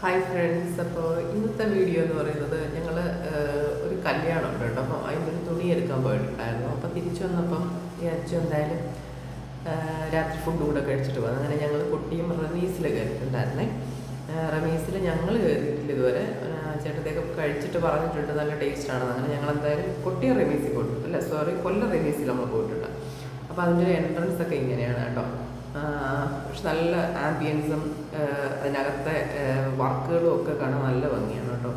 Hi friends അപ്പോൾ ഇന്നത്തെ video എന്ന് പറയുന്നത് ഞങ്ങൾ ഒരു കല്യാണം ഉണ്ട് കേട്ടോ. അപ്പോൾ അതിന്റെ ഒരു തുണി എടുക്കാൻ പോയിട്ടുണ്ടായിരുന്നു. അപ്പോൾ തിരിച്ചു വന്നപ്പം വിചാരിച്ചു എന്തായാലും രാത്രി ഫുഡ് കൂടെ കഴിച്ചിട്ട് പോകും അങ്ങനെ ഞങ്ങൾ കുട്ടിയും റമീസിൽ കയറിയിട്ടുണ്ടായിരുന്നേ. റമീസിൽ ഞങ്ങൾ കയറിയിട്ടില്ല ഇതുവരെ. ചേട്ടത്തേക്ക് കഴിച്ചിട്ട് പറഞ്ഞിട്ടുണ്ട്. നല്ല ടേസ്റ്റ് ആണെന്ന്. അങ്ങനെ ഞങ്ങൾ എന്തായാലും കുട്ടിയ റമീസിൽ പോയിട്ടുണ്ട് അല്ല സോറി കൊല്ല റമീസിൽ നമ്മൾ പോയിട്ടുണ്ട്. അപ്പോൾ അതിന്റെ ഒരു എൻട്രൻസ് ഒക്കെ ഇങ്ങനെയാണ് കേട്ടോ. പക്ഷെ നല്ല ആംബിയൻസും അതിനകത്തെ വർക്കുകളും ഒക്കെ കാണാൻ നല്ല ഭംഗിയാണ് കേട്ടോ.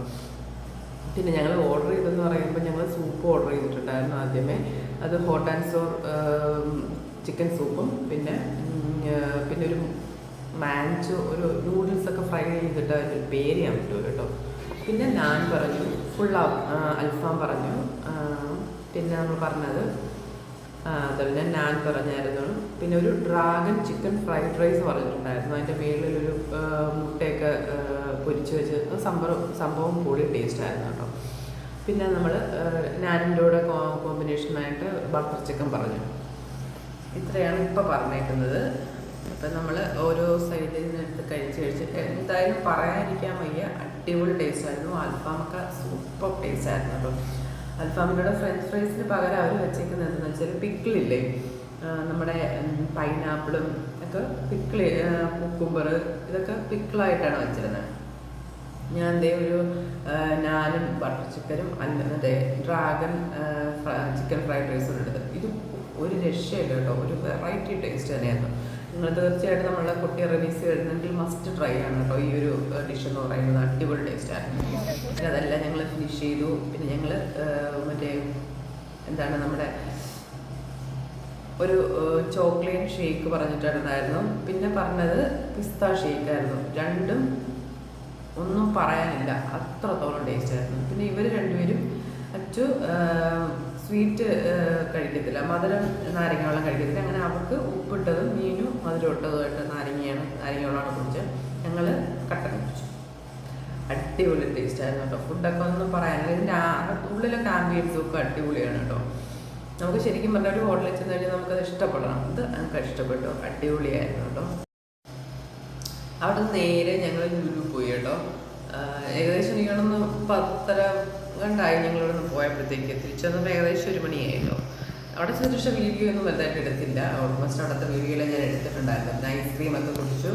പിന്നെ ഞങ്ങൾ ഓർഡർ ചെയ്തെന്ന് പറയുമ്പോൾ ഞങ്ങൾ സൂപ്പ് ഓർഡർ ചെയ്തിട്ടുണ്ടായിരുന്നു ആദ്യമേ. അത് ഹോട്ട് ആൻഡ് സോർ ചിക്കൻ സൂപ്പും പിന്നെ പിന്നെ ഒരു മാഞ്ചോ ഒരു നൂഡിൽസ് ഒക്കെ ഫ്രൈ ചെയ്തിട്ട് അതിന്റെ ഒരു പേര് ഞാൻ പറ്റുമോ കേട്ടോ. പിന്നെ നാൻ പറഞ്ഞു ഫുൾ അൽഫാം പറഞ്ഞു. പിന്നെ നമ്മൾ പറഞ്ഞത് അതുപോലെ നാൻ പറഞ്ഞായിരുന്നു. പിന്നെ ഒരു ഡ്രാഗൺ ചിക്കൻ ഫ്രൈഡ് റൈസ് പറഞ്ഞിട്ടുണ്ടായിരുന്നു. അതിന്റെ മേളിലൊരു മുട്ടയൊക്കെ പൊരിച്ചു വെച്ച് സംഭവം സംഭവം കൂടി ടേസ്റ്റ് ആയിരുന്നു കേട്ടോ. പിന്നെ നമ്മൾ നാനിന്റെ കൂടെ കോമ്പിനേഷനായിട്ട് ബട്ടർ ചിക്കൻ പറഞ്ഞു. ഇത്രയാണ് ഇപ്പോൾ പറഞ്ഞേക്കുന്നത്. അപ്പം നമ്മൾ ഓരോ സൈഡിൽ നിന്ന് എടുത്ത് കഴിച്ച് കഴിച്ചിട്ട് എന്തായാലും പറയാതിരിക്കാൻ വയ്യ. അടിപൊളി ടേസ്റ്റ് ആയിരുന്നു. അൽഫാമൊക്കെ സൂപ്പർ ടേസ്റ്റ് ആയിരുന്നു കേട്ടോ. അൽഫാമിന്റെ കൂടെ ഫ്രഞ്ച് ഫ്രൈസിന് പകരം അവർ വെച്ചേക്കുന്നത് എന്താണെന്ന് വെച്ചാൽ പിക്കിളില്ലേ നമ്മുടെ പൈനാപ്പിളും ഒക്കെ പിക്കിളി കുക്കുംബർ ഇതൊക്കെ പിക്കിളായിട്ടാണ് വെച്ചിരുന്നത് ഞാൻ എന്തേ ഒരു നാനും ബട്ടർ ചിക്കനും അല്ലാതെ ഡ്രാഗൺ ചിക്കൻ ഫ്രൈഡ് റൈസും എടുത്തത് ഇത് ഒരു രക്ഷയില്ല കേട്ടോ. ഒരു വെറൈറ്റി ടേസ്റ്റ് തന്നെയായിരുന്നു. നിങ്ങൾ തീർച്ചയായിട്ടും നമ്മളെ കുട്ടി റിലീസ് വരുന്നെങ്കിൽ മസ്റ്റ് ട്രൈ ആണ് കേട്ടോ. ഈ ഒരു ഡിഷ് എന്ന് പറയുന്നത്. അടിപൊളി ടേസ്റ്റ് പിന്നെ അതെല്ലാം ഞങ്ങൾ ഫിനിഷ് ചെയ്തു. പിന്നെ ഞങ്ങൾ മറ്റേ എന്താണ് നമ്മുടെ ഒരു ചോക്ലേറ്റ് ഷേക്ക് പറഞ്ഞിട്ടുണ്ടായിരുന്നു പിന്നെ പറഞ്ഞത് പിസ്ത ഷേക്ക് ആയിരുന്നു. രണ്ടും ഒന്നും പറയാനില്ല. അത്രത്തോളം ടേസ്റ്റ് ആയിരുന്നു. പിന്നെ ഇവർ രണ്ടുപേരും അച്ചു സ്വീറ്റ് കഴിക്കത്തില്ല. മധുരം നാരങ്ങ വെള്ളം കഴിക്കത്തില്ല. അങ്ങനെ അവർക്ക് ഉപ്പിട്ടതും മീനും മധുരം ഇട്ടതുമായിട്ട് നാരങ്ങയാണ്. നാരങ്ങ വെള്ളമാണ് കുടിച്ചത്. ഞങ്ങൾ കട്ടൻ കുടിച്ചു. അടിപൊളി ടേസ്റ്റ് ആയിരുന്നു കേട്ടോ. ഫുഡൊക്കെ ഒന്നും പറയാനില്ല. ഇതിന്റെ ഉള്ളിലൊക്കെ ആംബിയൻസും ഒക്കെ അടിപൊളിയാണ് കേട്ടോ. നമുക്ക് ശരിക്കും പറഞ്ഞാൽ ഒരു ഹോട്ടലിൽ ചെന്ന് കഴിഞ്ഞാൽ നമുക്കത് ഇഷ്ടപ്പെടണം. ഇത് ഞങ്ങൾക്ക് ഇഷ്ടപ്പെട്ടു. അടിപൊളിയായിരുന്നു കേട്ടോ. അവിടെ നേരെ ഞങ്ങൾ ലുലു പോയി കേട്ടോ. ഏകദേശം എനിക്കൊന്ന് പത്തര കണ്ടായി ഞങ്ങളിവിടെ നിന്ന് പോയപ്പോഴത്തേക്ക് തിരിച്ചു വന്നപ്പോൾ ഏകദേശം ഒരു മണിയായല്ലോ. അവിടെ ചെന്ന് വീഡിയോ ഒന്നും വലുതായിട്ട് എടുത്തില്ല. ഓൾമോസ്റ്റ് അവിടുത്തെ വീഡിയോയിലും ഞാൻ എടുത്തിട്ടുണ്ടായിരുന്നു. പിന്നെ ഐസ്ക്രീം ഒക്കെ കുടിച്ചു.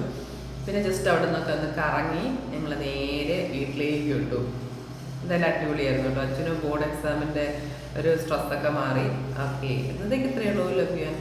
പിന്നെ ജസ്റ്റ് അവിടെ നിന്നൊക്കെ ഒന്ന് കറങ്ങി ഞങ്ങൾ നേരെ വീട്ടിലേക്ക് വിട്ടു എന്തായാലും അടിപൊളിയായിരുന്നു കേട്ടോ. അച്ഛനും ബോർഡ് എക്സാമിന്റെ ഒരു സ്ട്രെസ്സൊക്കെ മാറി. ഓക്കെ ഇന്നത്തേക്ക് ഇത്രയേ ഉള്ളൂ. ലഭ്യം